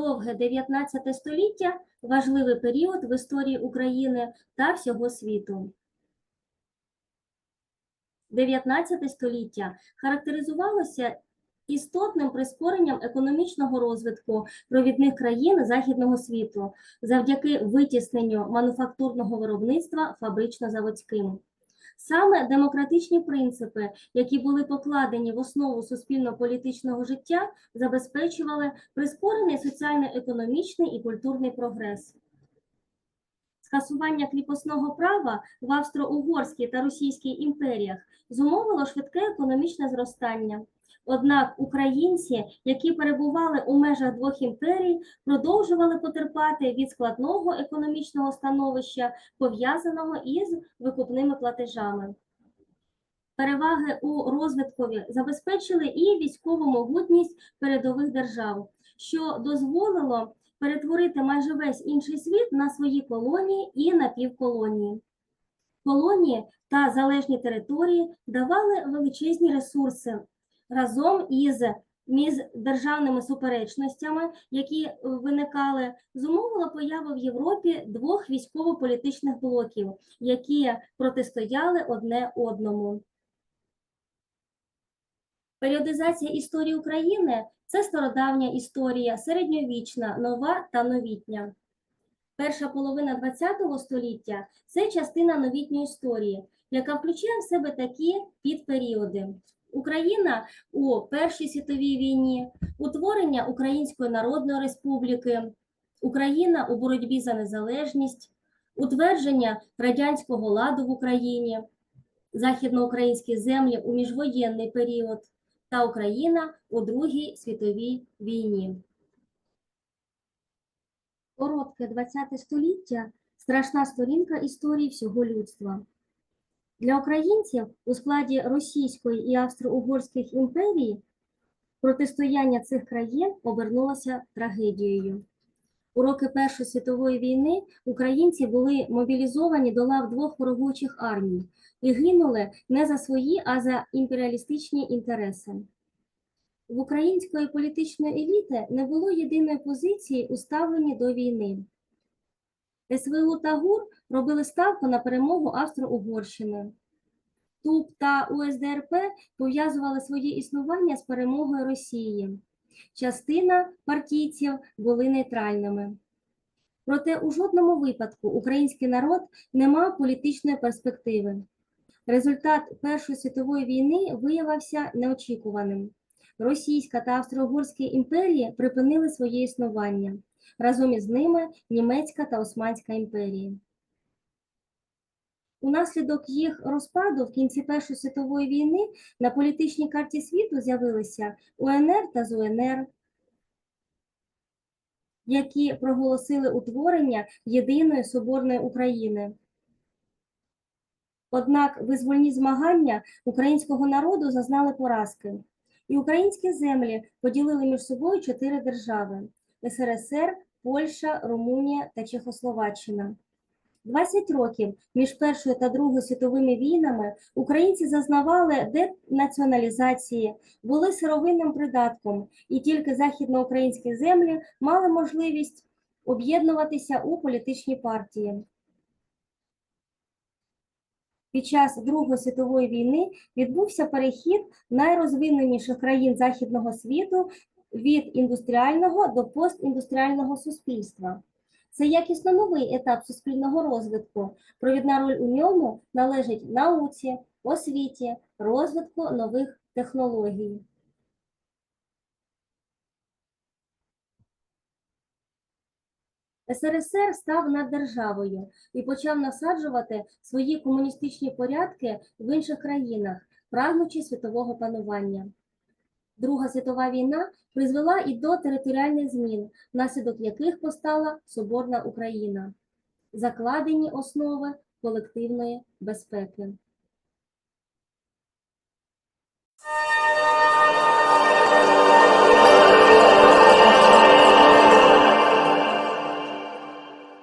довге 19 століття важливий період в історії України та всього світу. 19 століття характеризувалося істотним прискоренням економічного розвитку провідних країн західного світу завдяки витісненню мануфактурного виробництва фабрично-заводським. Саме демократичні принципи, які були покладені в основу суспільно-політичного життя, забезпечували прискорений соціально-економічний і культурний прогрес. Скасування кріпосного права в Австро-Угорській та Російській імперіях зумовило швидке економічне зростання. Однак українці, які перебували у межах двох імперій, продовжували потерпати від складного економічного становища, пов'язаного із викупними платежами. Переваги у розвиткові забезпечили і військову могутність передових держав, що дозволило перетворити майже весь інший світ на свої колонії і напівколонії. Колонії та залежні території давали величезні ресурси разом із міждержавними суперечностями, які е, виникали, зумовила появу в Європі двох військово-політичних блоків, які протистояли одне одному. Періодизація історії України це стародавня історія, середньовічна, нова та новітня. Перша половина ХХ століття це частина новітньої історії, яка включає в себе такі підперіоди. Україна у Першій світовій війні, утворення Української Народної Республіки, Україна у боротьбі за незалежність, утвердження радянського ладу в Україні, західноукраїнські землі у міжвоєнний період та Україна у Другій світовій війні. Коротке ХХ століття страшна сторінка історії всього людства. Для українців у складі Російської і Австро-Угорських імперій протистояння цих країн обернулося трагедією. У роки Першої світової війни українці були мобілізовані до лав двох ворогучих армій і гинули не за свої, а за імперіалістичні інтереси. В української політичної еліти не було єдиної позиції у ставленні до війни. СВУ та ГУР робили ставку на перемогу Австро-Угорщини. ТУП та УСДРП пов'язували своє існування з перемогою Росії. Частина партійців були нейтральними. Проте у жодному випадку український народ не мав політичної перспективи. Результат Першої світової війни виявився неочікуваним. Російська та Австро-Угорська імперії припинили своє існування. Разом із ними Німецька та Османська імперії. Унаслідок їх розпаду в кінці Першої світової війни на політичній карті світу з'явилися УНР та ЗУНР, які проголосили утворення єдиної соборної України. Однак визвольні змагання українського народу зазнали поразки, і українські землі поділили між собою чотири держави: СРСР, Польща, Румунія та Чехословаччина. 20 років між Першою та Другою світовими війнами українці зазнавали денаціоналізації, були сировинним придатком, і тільки західноукраїнські землі мали можливість об'єднуватися у політичні партії. Під час Другої світової війни відбувся перехід найрозвиненіших країн західного світу від індустріального до постіндустріального суспільства. Це якісно новий етап суспільного розвитку. Провідна роль у ньому належить науці, освіті, розвитку нових технологій. СРСР став над державою і почав насаджувати свої комуністичні порядки в інших країнах, прагнучи світового панування. Друга світова війна призвела і до територіальних змін, внаслідок яких постала Соборна Україна, закладені основи колективної безпеки.